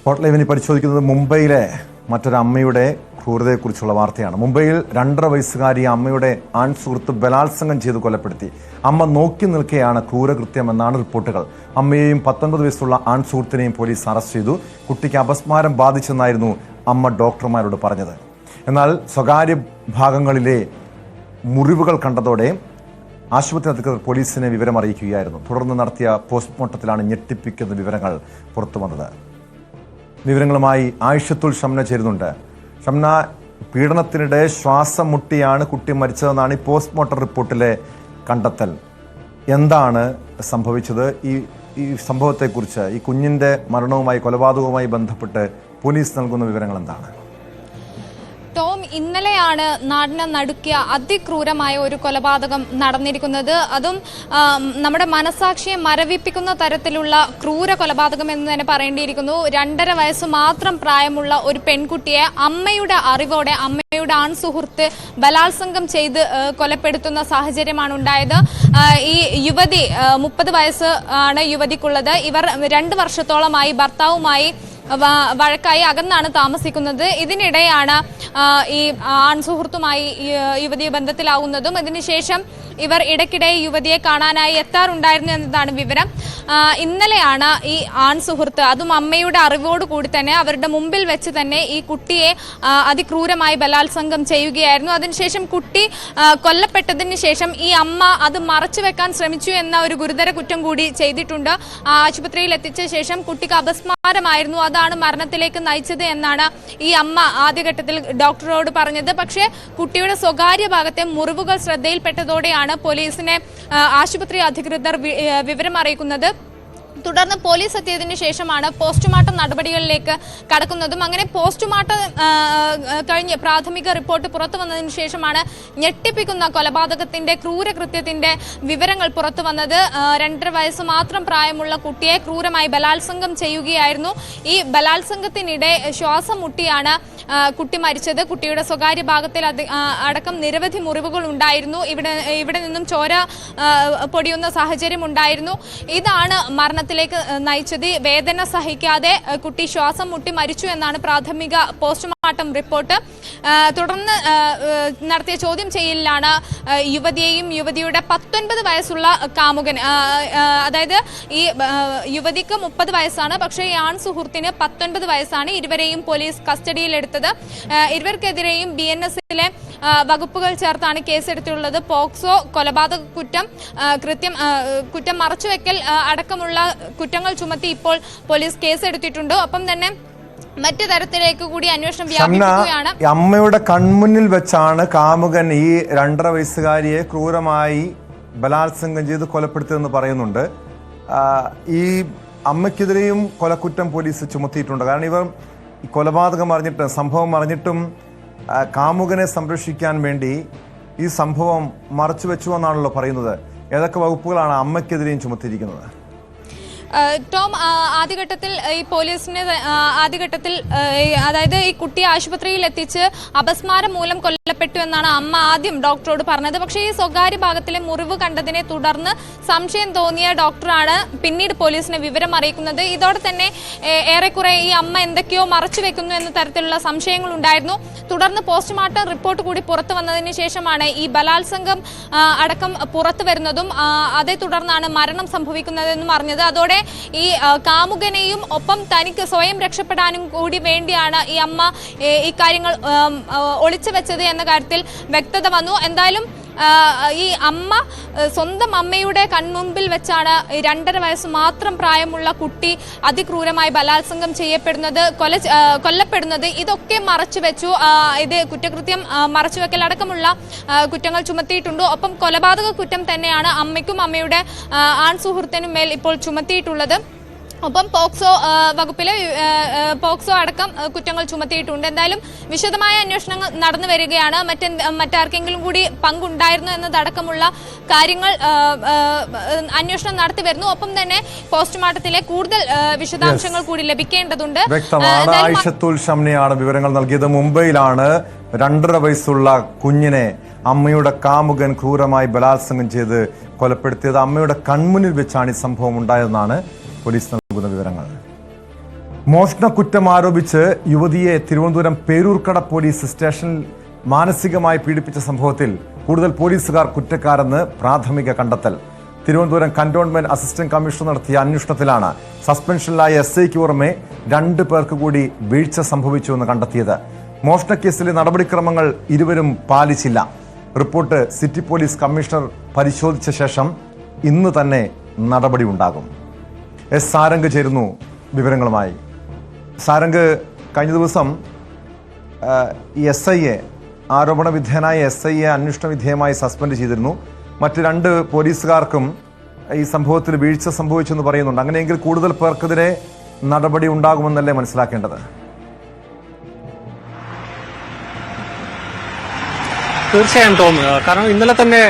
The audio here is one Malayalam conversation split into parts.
സ്പോട്ട് ലൈവിനെ പരിശോധിക്കുന്നത് മുംബൈയിലെ മറ്റൊരമ്മയുടെ ക്രൂരതയെക്കുറിച്ചുള്ള വാർത്തയാണ്. മുംബൈയിൽ രണ്ടര വയസ്സുകാരി അമ്മയുടെ ആൺ സുഹൃത്ത് ബലാത്സംഗം ചെയ്ത് കൊലപ്പെടുത്തി. അമ്മ നോക്കി നിൽക്കെയാണ് ക്രൂരകൃത്യമെന്നാണ് റിപ്പോർട്ടുകൾ. അമ്മയെയും പത്തൊൻപത് വയസ്സുള്ള ആൺ സുഹൃത്തിനെയും പോലീസ് അറസ്റ്റ് ചെയ്തു. കുട്ടിക്ക് അപസ്മാരം ബാധിച്ചെന്നായിരുന്നു അമ്മ ഡോക്ടർമാരോട് പറഞ്ഞത്. എന്നാൽ സ്വകാര്യ ഭാഗങ്ങളിലെ മുറിവുകൾ കണ്ടതോടെ ആശുപത്രി അധികൃതർ പോലീസിനെ വിവരം അറിയിക്കുകയായിരുന്നു തുടർന്ന് നടത്തിയ പോസ്റ്റ്മോർട്ടത്തിലാണ് ഞെട്ടിപ്പിക്കുന്ന വിവരങ്ങൾ പുറത്തു വന്നത് വിവരങ്ങളുമായി ആയിഷത്തുൽ ഷംന ചേരുന്നുണ്ട്. ഷംന പീഡനത്തിനിടെ ശ്വാസം മുട്ടിയാണ് കുട്ടി മരിച്ചതെന്നാണ് ഈ പോസ്റ്റ്മോർട്ടം റിപ്പോർട്ടിലെ കണ്ടെത്തൽ. എന്താണ് സംഭവിച്ചത്? ഈ ഈ സംഭവത്തെക്കുറിച്ച് ഈ കുഞ്ഞിന്റെ മരണവുമായി കൊലപാതകവുമായി ബന്ധപ്പെട്ട് പോലീസ് നൽകുന്ന വിവരങ്ങൾ എന്താണ് ഇന്നലെയാണ് നാടിനെ നടുക്കിയ അതിക്രൂരമായ ഒരു കൊലപാതകം നടന്നിരിക്കുന്നത്. അതും നമ്മുടെ മനസാക്ഷിയെ മരവിപ്പിക്കുന്ന തരത്തിലുള്ള ക്രൂര കൊലപാതകം എന്ന് തന്നെ പറയേണ്ടിയിരിക്കുന്നു. രണ്ടര വയസ്സ് മാത്രം പ്രായമുള്ള ഒരു പെൺകുട്ടിയെ അമ്മയുടെ അറിവോടെ അമ്മയുടെ ആൺ സുഹൃത്ത് ബലാത്സംഗം ചെയ്ത് കൊലപ്പെടുത്തുന്ന സാഹചര്യമാണ് ഉണ്ടായത്. ഈ യുവതി മുപ്പത് വയസ്സ് ആണ് യുവതിക്കുള്ളത്. ഇവർ രണ്ട് വർഷത്തോളമായി ഭർത്താവുമായി വഴക്കായി അകന്നാണ് താമസിക്കുന്നത്. ഇതിനിടെയാണ് ഈ ആൺസുഹൃത്തുമായി സുഹൃത്തുമായി യുവതി ബന്ധത്തിലാവുന്നതും. അതിനുശേഷം ഇവർ ഇടയ്ക്കിടെ യുവതിയെ കാണാനായി എത്താറുണ്ടായിരുന്നു എന്നതാണ് വിവരം. ഇന്നലെയാണ് ഈ ആൺ സുഹൃത്ത് അതും അമ്മയുടെ അറിവോട് കൂടി തന്നെ അവരുടെ മുമ്പിൽ വെച്ച് തന്നെ ഈ കുട്ടിയെ അതിക്രൂരമായി ബലാത്സംഗം ചെയ്യുകയായിരുന്നു. അതിനുശേഷം കുട്ടി കൊല്ലപ്പെട്ടതിന് ശേഷം ഈ അമ്മ അത് മറച്ചു വെക്കാൻ ശ്രമിച്ചു എന്ന ഒരു ഗുരുതര കുറ്റം കൂടി ചെയ്തിട്ടുണ്ട്. ആശുപത്രിയിൽ എത്തിച്ച ശേഷം കുട്ടിക്ക് അപസ്മാരമായിരുന്നു. അതാണ് മരണത്തിലേക്ക് നയിച്ചത് എന്നാണ് ഈ അമ്മ ആദ്യഘട്ടത്തിൽ ഡോക്ടറോട് പറഞ്ഞത്. പക്ഷേ കുട്ടിയുടെ സ്വകാര്യ ഭാഗത്തെ മുറിവുകൾ ശ്രദ്ധയിൽപ്പെട്ടതോടെയാണ് പോലീസിനെ ആശുപത്രി അധികൃതർ വിവരം അറിയിക്കുന്നത് തുടർന്ന് പോലീസ് എത്തിയതിനു ശേഷമാണ് പോസ്റ്റ്മോർട്ടം നടപടികളിലേക്ക് കടക്കുന്നതും. അങ്ങനെ പോസ്റ്റ്മോർട്ടം കഴിഞ്ഞ് പ്രാഥമിക റിപ്പോർട്ട് പുറത്തു വന്നതിന് ശേഷമാണ് ഞെട്ടിപ്പിക്കുന്ന കൊലപാതകത്തിന്റെ ക്രൂരകൃത്യത്തിന്റെ വിവരങ്ങൾ പുറത്തു വന്നത്. രണ്ടര വയസ്സ് മാത്രം പ്രായമുള്ള കുട്ടിയെ ക്രൂരമായി ബലാത്സംഗം ചെയ്യുകയായിരുന്നു. ഈ ബലാത്സംഗത്തിനിടെ ശ്വാസം മുട്ടിയാണ് കുട്ടി മരിച്ചത് കുട്ടിയുടെ സ്വകാര്യ ഭാഗത്തിൽ അടക്കം നിരവധി മുറിവുകൾ ഉണ്ടായിരുന്നു. ഇവിടെ ഇവിടെ നിന്നും ചോര പൊടിയുന്ന സാഹചര്യം ഉണ്ടായിരുന്നു. ഇതാണ് മരണത്തിലേക്ക് നയിച്ചത്. വേദന സഹിക്കാതെ കുട്ടി ശ്വാസം മുട്ടി മരിച്ചു എന്നാണ് പ്രാഥമിക പോസ്റ്റ്മോർട്ടം റിപ്പോർട്ട്. തുടർന്ന് നടത്തിയ ചോദ്യം ചെയ്യലിലാണ് യുവതിയെയും യുവതിയുടെ പത്തൊൻപത് വയസ്സുള്ള കാമുകൻ. അതായത് ഈ യുവതിക്ക് മുപ്പത് വയസ്സാണ് പക്ഷേ ഈ ആൺ സുഹൃത്തിന് പത്തൊൻപത് വയസ്സാണ്. ഇരുവരെയും പോലീസ് കസ്റ്റഡിയിലെടുത്തത്. ഇരുവർക്കെതിരെയും ബി എൻ എസിലെ വകുപ്പുകൾ ചേർത്താണ് കേസെടുത്തിട്ടുള്ളത്. പോക്സോ കൊലപാതക കുറ്റം കൃത്യം കുറ്റം മറച്ചുവെക്കൽ അടക്കമുള്ള കുറ്റങ്ങൾ ചുമത്തി ഇപ്പോൾ പോലീസ് കേസെടുത്തിട്ടുണ്ട്. ഒപ്പം തന്നെ മറ്റു തരത്തിലേക്ക് കൂടി അന്വേഷണം അമ്മയുടെ കൺമുന്നിൽ വെച്ചാണ് കാമുകൻ ഈ രണ്ടര വയസ്സുകാരിയെ ക്രൂരമായി ബലാത്സംഗം ചെയ്ത് കൊലപ്പെടുത്തിയെന്ന് പറയുന്നുണ്ട്. ഈ അമ്മയ്ക്കെതിരെയും കൊലക്കുറ്റം പോലീസ് ചുമത്തിയിട്ടുണ്ട്. കാരണം ഇവർ ഈ കൊലപാതകം അറിഞ്ഞിട്ട് സംഭവം അറിഞ്ഞിട്ടും കാമുകനെ സംരക്ഷിക്കാൻ വേണ്ടി ഈ സംഭവം മറച്ചു വെച്ചു എന്നാണല്ലോ പറയുന്നത്. ഏതൊക്കെ വകുപ്പുകളാണ് അമ്മയ്ക്കെതിരെയും ചുമത്തിയിരിക്കുന്നത്? ടോം ആദ്യഘട്ടത്തിൽ ഈ പോലീസിനെ ആദ്യഘട്ടത്തിൽ അതായത് ഈ കുട്ടിയെ ആശുപത്രിയിൽ എത്തിച്ച് അപസ്മാരം മൂലം കൊല്ലപ്പെട്ടു എന്നാണ് അമ്മ ആദ്യം ഡോക്ടറോട് പറഞ്ഞത്. പക്ഷേ ഈ സ്വകാര്യ ഭാഗത്തിലെ മുറിവ് കണ്ടതിനെ തുടർന്ന് സംശയം തോന്നിയ ഡോക്ടറാണ് പിന്നീട് പോലീസിനെ വിവരം അറിയിക്കുന്നത്. ഇതോടെ തന്നെ ഏറെക്കുറെ ഈ അമ്മ എന്തൊക്കെയോ മറച്ചു വെക്കുന്നു എന്ന തരത്തിലുള്ള സംശയങ്ങൾ ഉണ്ടായിരുന്നു. തുടർന്ന് പോസ്റ്റ്മോർട്ടം റിപ്പോർട്ട് കൂടി പുറത്തു വന്നതിന് ശേഷമാണ് ഈ ബലാത്സംഗം അടക്കം പുറത്തു വരുന്നതും അതേ തുടർന്നാണ് മരണം സംഭവിക്കുന്നതെന്നും അറിഞ്ഞത്. അതോടെ ഈ കാമുകനെയും ഒപ്പം തനിക്ക് സ്വയം രക്ഷപ്പെടാനും കൂടി വേണ്ടിയാണ് ഈ അമ്മ ഇക്കാര്യങ്ങൾ ഒളിച്ചു വെച്ചത് എന്ന കാര്യത്തിൽ വ്യക്തത വന്നു. എന്തായാലും ഈ അമ്മ സ്വന്തം അമ്മയുടെ കൺമുമ്പിൽ വെച്ചാണ് രണ്ടര വയസ്സ് മാത്രം പ്രായമുള്ള കുട്ടി അതിക്രൂരമായി ബലാത്സംഗം ചെയ്യപ്പെടുന്നത് കൊല കൊല്ലപ്പെടുന്നത്. ഇതൊക്കെ മറച്ചു വെച്ചു. ഇത് കുറ്റകൃത്യം മറച്ചു വെക്കലടക്കമുള്ള കുറ്റങ്ങൾ ചുമത്തിയിട്ടുണ്ട്. ഒപ്പം കൊലപാതക കുറ്റം തന്നെയാണ് അമ്മയ്ക്കും അമ്മയുടെ ആൺ സുഹൃത്തിനും മേൽ ഇപ്പോൾ ചുമത്തിയിട്ടുള്ളത്. ഒപ്പം പോക്സോ വകുപ്പിലെ പോക്സോ അടക്കം കുറ്റങ്ങൾ ചുമത്തിയിട്ടുണ്ട്. എന്തായാലും വിശദമായ അന്വേഷണങ്ങൾ നടന്നു വരികയാണ്. മറ്റെ മറ്റാർക്കെങ്കിലും കൂടി പങ്കുണ്ടായിരുന്നു എന്നതടക്കമുള്ള കാര്യങ്ങൾ അന്വേഷണം നടത്തി വരുന്നു. ഒപ്പം തന്നെ പോസ്റ്റ്മോർട്ടത്തിലെ കൂടുതൽ വിശദാംശങ്ങൾ കൂടി ലഭിക്കേണ്ടതുണ്ട്. വ്യക്തമാണ്. വിവരങ്ങൾ നൽകിയത്. മുംബൈയിലാണ് രണ്ടര വയസ്സുള്ള കുഞ്ഞിനെ അമ്മയുടെ കാമുകൻ ക്രൂരമായി ബലാത്സംഗം ചെയ്ത് കൊലപ്പെടുത്തിയത്. അമ്മയുടെ കൺമുന്നിൽ വെച്ചാണ് ഈ സംഭവം ഉണ്ടായതെന്നാണ് പോലീസ് നൽകുന്ന വിവരങ്ങൾ. മോഷണക്കുറ്റം ആരോപിച്ച് യുവതിയെ തിരുവനന്തപുരം പേരൂർക്കട പോലീസ് സ്റ്റേഷനിൽ മാനസികമായി പീഡിപ്പിച്ച സംഭവത്തിൽ കൂടുതൽ പോലീസുകാർ കുറ്റക്കാരെന്ന് പ്രാഥമിക കണ്ടെത്തൽ. തിരുവനന്തപുരം കന്റോൺമെന്റ് അസിസ്റ്റന്റ് കമ്മീഷണർ നടത്തിയ അന്വേഷണത്തിലാണ് സസ്പെൻഷനിലായ എസ് ഐക്ക് പുറമെ രണ്ട് പേർക്ക് കൂടി വീഴ്ച സംഭവിച്ചുവെന്ന് കണ്ടെത്തിയത്. മോഷണക്കേസിലെ നടപടിക്രമങ്ങൾ ഇരുവരും പാലിച്ചില്ല. റിപ്പോർട്ട് സിറ്റി പോലീസ് കമ്മീഷണർ പരിശോധിച്ച ശേഷം ഇന്ന് തന്നെ നടപടി ഉണ്ടാകും എസ് സാരംഗ് ചേരുന്നു വിവരങ്ങളുമായി. സാരംഗ് കഴിഞ്ഞ ദിവസം എസ് ഐ എ ആരോപണ വിധേയനായ എസ് ഐ എ അന്വേഷണ വിധേയമായി സസ്പെൻഡ് ചെയ്തിരുന്നു. മറ്റ് രണ്ട് പോലീസുകാർക്കും ഈ സംഭവത്തിൽ വീഴ്ച സംഭവിച്ചെന്ന് പറയുന്നുണ്ട്. അങ്ങനെയെങ്കിൽ കൂടുതൽ പേർക്കെതിരെ നടപടി ഉണ്ടാകുമെന്നല്ലേ മനസ്സിലാക്കേണ്ടത്? തീർച്ചയായും ടോം കാരണം ഇന്നലെ തന്നെ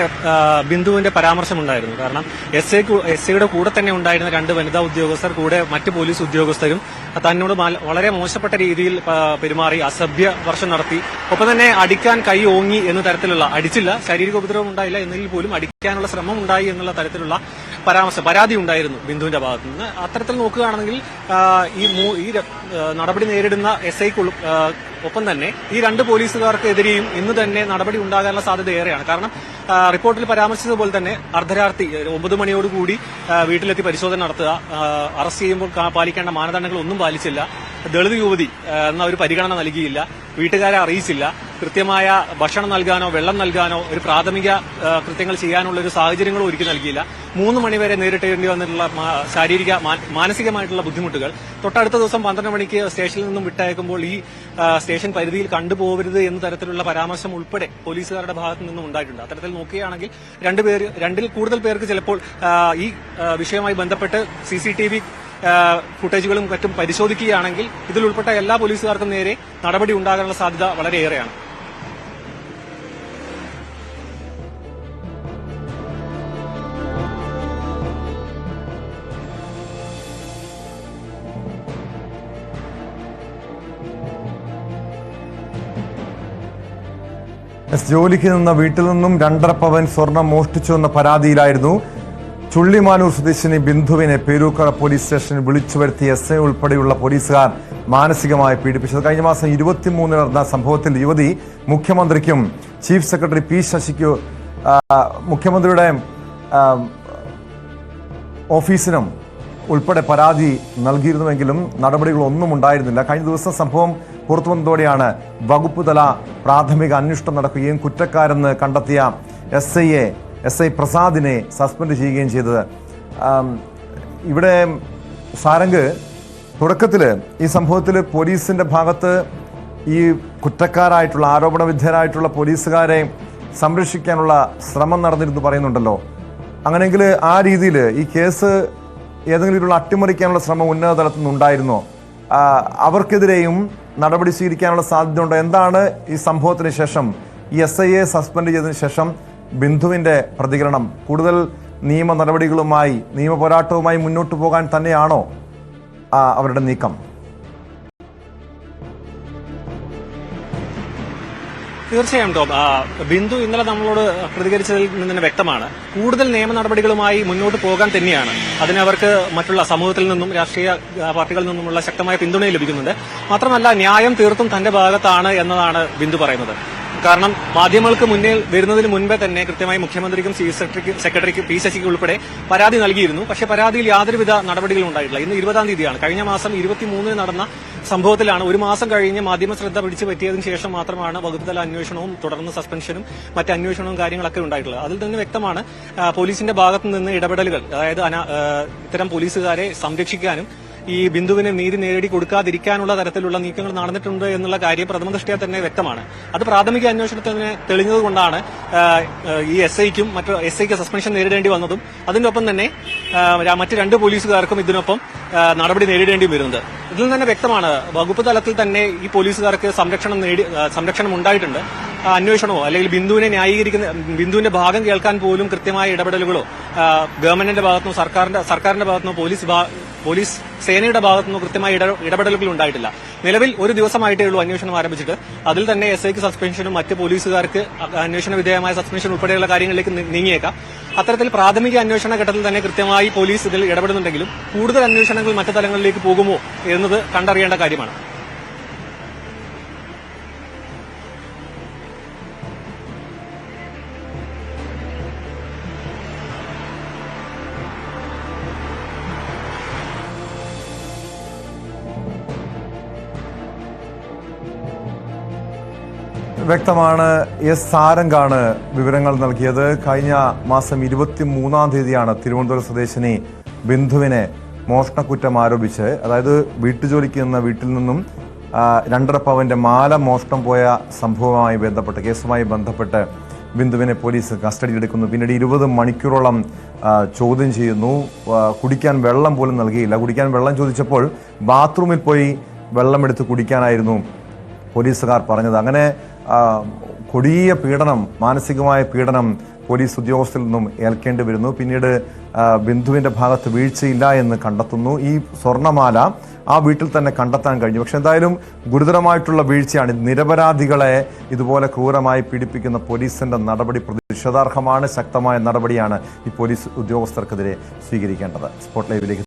ബിന്ദുവിന്റെ പരാമർശമുണ്ടായിരുന്നു. കാരണം എസ് ഐ എസ് ഐയുടെ കൂടെ തന്നെ ഉണ്ടായിരുന്ന രണ്ട് വനിതാ ഉദ്യോഗസ്ഥർ കൂടെ മറ്റ് പോലീസ് ഉദ്യോഗസ്ഥരും തന്നോട് വളരെ മോശപ്പെട്ട രീതിയിൽ പെരുമാറി അസഭ്യ വർഷം നടത്തി. ഒപ്പം തന്നെ അടിക്കാൻ കൈ ഓങ്ങി എന്ന തരത്തിലുള്ള അടിച്ചില്ല ശാരീരിക ഉപദ്രവം ഉണ്ടായില്ല എന്നതിൽ പോലും അടിക്കാനുള്ള ശ്രമം ഉണ്ടായി എന്നുള്ള തരത്തിലുള്ള പരാമർശം പരാതി ഉണ്ടായിരുന്നു ബിന്ദുവിന്റെ ഭാഗത്തു നിന്ന് അത്തരത്തിൽ നോക്കുകയാണെങ്കിൽ ഈ ഈ നടപടി നേരിടുന്ന എസ് ഐക്കുള്ള ഒപ്പം തന്നെ ഈ രണ്ട് പോലീസുകാർക്കെതിരെയും ഇന്ന് തന്നെ നടപടി ഉണ്ടാകാനുള്ള സാധ്യത ഏറെയാണ്. കാരണം റിപ്പോർട്ടിൽ പരാമർശിച്ചതുപോലെ തന്നെ അർദ്ധരാത്രി ഒമ്പത് മണിയോടുകൂടി വീട്ടിലെത്തി പരിശോധന നടത്തുക അറസ്റ്റ് ചെയ്യുമ്പോൾ പാലിക്കേണ്ട മാനദണ്ഡങ്ങൾ ഒന്നും പാലിച്ചില്ല. ദളിത് യുവതി എന്ന ഒരു പരിഗണന നൽകിയില്ല. വീട്ടുകാരെ അറിയിച്ചില്ല. കൃത്യമായ ഭക്ഷണം നൽകാനോ വെള്ളം നൽകാനോ ഒരു പ്രാഥമിക കൃത്യങ്ങൾ ചെയ്യാനുള്ള ഒരു സാഹചര്യങ്ങളും ഒരുക്കി നൽകിയില്ല. മൂന്ന് മണിവരെ നേരിട്ടേണ്ടി വന്നിട്ടുള്ള ശാരീരിക മാനസികമായിട്ടുള്ള ബുദ്ധിമുട്ടുകൾ. തൊട്ടടുത്ത ദിവസം പന്ത്രണ്ട് മണിക്ക് സ്റ്റേഷനിൽ നിന്നും വിട്ടയക്കുമ്പോൾ ഈ സ്റ്റേഷൻ പരിധിയിൽ കണ്ടുപോകരുത് എന്ന തരത്തിലുള്ള പരാമർശം ഉൾപ്പെടെ പോലീസുകാരുടെ ഭാഗത്തു നിന്നും ഉണ്ടായിട്ടുണ്ട്. അത്തരത്തിൽ നോക്കുകയാണെങ്കിൽ രണ്ടുപേർ രണ്ടിൽ കൂടുതൽ പേർക്ക് ചിലപ്പോൾ ഈ വിഷയവുമായി ബന്ധപ്പെട്ട് സി സി ടി വി ഫുട്ടേജുകളും മറ്റും പരിശോധിക്കുകയാണെങ്കിൽ ഇതിൽ ഉൾപ്പെട്ട എല്ലാ പോലീസുകാർക്കും നേരെ നടപടി ഉണ്ടാകാനുള്ള സാധ്യത വളരെയേറെയാണ്. ജോലിക്ക് നിന്ന വീട്ടിൽ നിന്നും രണ്ടര പവൻ സ്വർണം മോഷ്ടിച്ചു എന്ന പരാതിയിലായിരുന്നു ചുള്ളിമാനൂർ സ്വദേശിനി ബിന്ദുവിനെ പേരൂക്കട പോലീസ് സ്റ്റേഷനിൽ വിളിച്ചു വരുത്തിയ എസ് ഐ ഉൾപ്പെടെയുള്ള പോലീസുകാർ മാനസികമായി പീഡിപ്പിച്ചത്. കഴിഞ്ഞ മാസം ഇരുപത്തിമൂന്നിന് നടന്ന സംഭവത്തിൽ യുവതി മുഖ്യമന്ത്രിക്കും ചീഫ് സെക്രട്ടറി പി ശശിക്കു മുഖ്യമന്ത്രിയുടെ ഓഫീസിനും ഉൾപ്പെടെ പരാതി നൽകിയിരുന്നുവെങ്കിലും നടപടികളൊന്നും ഉണ്ടായിരുന്നില്ല. കഴിഞ്ഞ ദിവസം സംഭവം പുറത്തു വന്നതോടെയാണ് വകുപ്പ് തല പ്രാഥമിക അന്വേഷണം നടക്കുകയും കുറ്റക്കാരെന്ന് കണ്ടെത്തിയ എസ് ഐയെ എസ് ഐ പ്രസാദിനെ സസ്പെൻഡ് ചെയ്യുകയും ചെയ്തത്. ഇവിടെ സാരംഗ് തുടക്കത്തിൽ ഈ സംഭവത്തിൽ പോലീസിന്റെ ഭാഗത്ത് ഈ കുറ്റക്കാരായിട്ടുള്ള ആരോപണ വിധേയരായിട്ടുള്ള പോലീസുകാരെ സംരക്ഷിക്കാനുള്ള ശ്രമം നടന്നിരുന്നു പറയുന്നുണ്ടല്ലോ. അങ്ങനെയെങ്കിൽ ആ രീതിയിൽ ഈ കേസ് ഏതെങ്കിലും രീതിയിലുള്ള അട്ടിമറിക്കാനുള്ള ശ്രമം ഉന്നത തലത്തിൽ നിന്നുണ്ടായിരുന്നോ? അവർക്കെതിരെയും നടപടി സ്വീകരിക്കാനുള്ള സാധ്യത സാധ്യതയുണ്ടോ? എന്താണ് ഈ സംഭവത്തിന് ശേഷം? ഈ എസ് ഐ എ സസ്പെൻഡ് ചെയ്തതിനു ശേഷം ബിന്ദുവിന്റെ പ്രതികരണം? കൂടുതൽ നിയമ നടപടികളുമായി നിയമ പോരാട്ടവുമായി മുന്നോട്ട് പോകാൻ തന്നെയാണോ അവരുടെ നീക്കം? തീർച്ചയായും ടോം. ബിന്ദു ഇന്നലെ നമ്മളോട് പ്രതികരിച്ചതിൽ നിന്ന് തന്നെ വ്യക്തമാണ്. കൂടുതൽ നിയമ നടപടികളുമായി മുന്നോട്ട് പോകാൻ തന്നെയാണ്. അതിന് അവർക്ക് മറ്റുള്ള സമൂഹത്തിൽ നിന്നും രാഷ്ട്രീയ പാർട്ടികളിൽ നിന്നുമുള്ള ശക്തമായ പിന്തുണയും ലഭിക്കുന്നുണ്ട്. മാത്രമല്ല ന്യായം തീർത്തും തന്റെ ഭാഗത്താണ് എന്നതാണ് ബിന്ദു പറയുന്നത്. കാരണം മാധ്യമങ്ങൾക്ക് മുന്നിൽ വരുന്നതിന് മുൻപേ തന്നെ കൃത്യമായി മുഖ്യമന്ത്രിക്കും ചീഫ് സെക്രട്ടറിക്കും സെക്രട്ടറിക്കും പി ശശിക്കും ഉൾപ്പെടെ പരാതി നൽകിയിരുന്നു. പക്ഷേ പരാതിയിൽ യാതൊരുവിധ നടപടികളും ഉണ്ടായിട്ടില്ല. ഇന്ന് ഇരുപതാം തീയതിയാണ്. കഴിഞ്ഞ മാസം ഇരുപത്തിമൂന്നിന് നടന്ന സംഭവത്തിലാണ് ഒരു മാസം കഴിഞ്ഞ് മാധ്യമ ശ്രദ്ധ പിടിച്ചു പറ്റിയതിനു ശേഷം മാത്രമാണ് വകുപ്പ് തല അന്വേഷണവും തുടർന്ന് സസ്പെൻഷനും മറ്റ് അന്വേഷണവും കാര്യങ്ങളൊക്കെ ഉണ്ടായിട്ടുള്ളത്. അതിൽ തന്നെ വ്യക്തമാണ് പോലീസിന്റെ ഭാഗത്തു നിന്ന് ഇടപെടലുകൾ അതായത് ഇത്തരം പോലീസുകാരെ സംരക്ഷിക്കാനും ഈ ബിന്ദുവിന് നീതി നേടി കൊടുക്കാതിരിക്കാനുള്ള തരത്തിലുള്ള നീക്കങ്ങൾ നടന്നിട്ടുണ്ട് എന്നുള്ള കാര്യം പ്രഥമ ദൃഷ്ടിയ തന്നെ വ്യക്തമാണ്. അത് പ്രാഥമിക അന്വേഷണത്തിന് തെളിഞ്ഞതുകൊണ്ടാണ് ഈ എസ് ഐക്കും മറ്റു എസ് ഐക്ക് സസ്പെൻഷൻ നേരിടേണ്ടി വന്നതും. അതിനൊപ്പം തന്നെ മറ്റു രണ്ട് പോലീസുകാർക്കും ഇതിനൊപ്പം നടപടി നേരിടേണ്ടി വരുന്നത്. ഇതിൽ തന്നെ വ്യക്തമാണ് വകുപ്പ് തലത്തിൽ തന്നെ ഈ പോലീസുകാർക്ക് സംരക്ഷണം നേടി സംരക്ഷണം ഉണ്ടായിട്ടുണ്ട്. അന്വേഷണമോ അല്ലെങ്കിൽ ബിന്ദുവിനെ ന്യായീകരിക്കുന്ന ബിന്ദുവിന്റെ ഭാഗം കേൾക്കാൻ പോലും കൃത്യമായ ഇടപെടലുകളോ ഗവൺമെന്റിന്റെ ഭാഗത്തുനിന്നോ സർക്കാരിന്റെ സർക്കാരിന്റെ ഭാഗത്തുനിന്നോ പോലീസ് പോലീസ് സേനയുടെ ഭാഗത്തുനിന്ന് കൃത്യമായ ഇട- ഇടപെടലുകൾ ഉണ്ടായിട്ടില്ല. നിലവിൽ ഒരു ദിവസമായിട്ടേ ഉള്ളൂ അന്വേഷണം ആരംഭിച്ചിട്ട്. അതിൽ തന്നെ എസ് ഐക്ക് സസ്പെൻഷനും മറ്റ് പോലീസുകാർക്ക് അന്വേഷണ വിധേയമായ സസ്പെൻഷൻ ഉൾപ്പെടെയുള്ള കാര്യങ്ങളിലേക്ക് നീങ്ങിയേക്കാം. അത്തരത്തിൽ പ്രാഥമിക അന്വേഷണ ഘട്ടത്തിൽ തന്നെ കൃത്യമായി പോലീസ് ഇതിൽ ഇടപെടുന്നുണ്ടെങ്കിലും കൂടുതൽ അന്വേഷണങ്ങൾ മറ്റു തലങ്ങളിലേക്ക് പോകുമോ എന്നത് കണ്ടറിയേണ്ട കാര്യമാണ്. വ്യക്തമാണ് എസ് സാരംഗാണ് വിവരങ്ങൾ നൽകിയത്. കഴിഞ്ഞ മാസം ഇരുപത്തി മൂന്നാം തീയതിയാണ് തിരുവനന്തപുരം സ്വദേശിനി ബിന്ദുവിനെ മോഷണക്കുറ്റം ആരോപിച്ച് അതായത് വീട്ടുജോലിക്ക് നിന്ന വീട്ടിൽ നിന്നും രണ്ടര പവന്റെ മാല മോഷണം പോയ സംഭവവുമായി ബന്ധപ്പെട്ട് കേസുമായി ബന്ധപ്പെട്ട് ബിന്ദുവിനെ പോലീസ് കസ്റ്റഡിയിലെടുക്കുന്നു. പിന്നീട് ഇരുപത് മണിക്കൂറോളം ചോദ്യം ചെയ്യുന്നു. കുടിക്കാൻ വെള്ളം പോലും നൽകിയില്ല. കുടിക്കാൻ വെള്ളം ചോദിച്ചപ്പോൾ ബാത്റൂമിൽ പോയി വെള്ളമെടുത്ത് കുടിക്കാനായിരുന്നു പോലീസുകാർ പറഞ്ഞത്. അങ്ങനെ കൊടിയ പീഡനം മാനസികമായ പീഡനം പോലീസ് ഉദ്യോഗസ്ഥരിൽ നിന്നും ഏൽക്കേണ്ടി വരുന്നു. പിന്നീട് ബിന്ദുവിന്റെ ഭാഗത്ത് വീഴ്ചയില്ല എന്ന് കണ്ടെത്തുന്നു. ഈ സ്വർണമാല ആ വീട്ടിൽ തന്നെ കണ്ടെത്താൻ കഴിഞ്ഞു. പക്ഷെ എന്തായാലും ഗുരുതരമായിട്ടുള്ള വീഴ്ചയാണ്. നിരപരാധികളെ ഇതുപോലെ ക്രൂരമായി പീഡിപ്പിക്കുന്ന പോലീസിന്റെ നടപടി പ്രതിഷേധാർഹമാണ് ശക്തമായ നടപടിയാണ് ഈ പോലീസ് ഉദ്യോഗസ്ഥർക്കെതിരെ സ്വീകരിക്കേണ്ടത്. സ്പോട്ട് ലൈവിലേക്ക്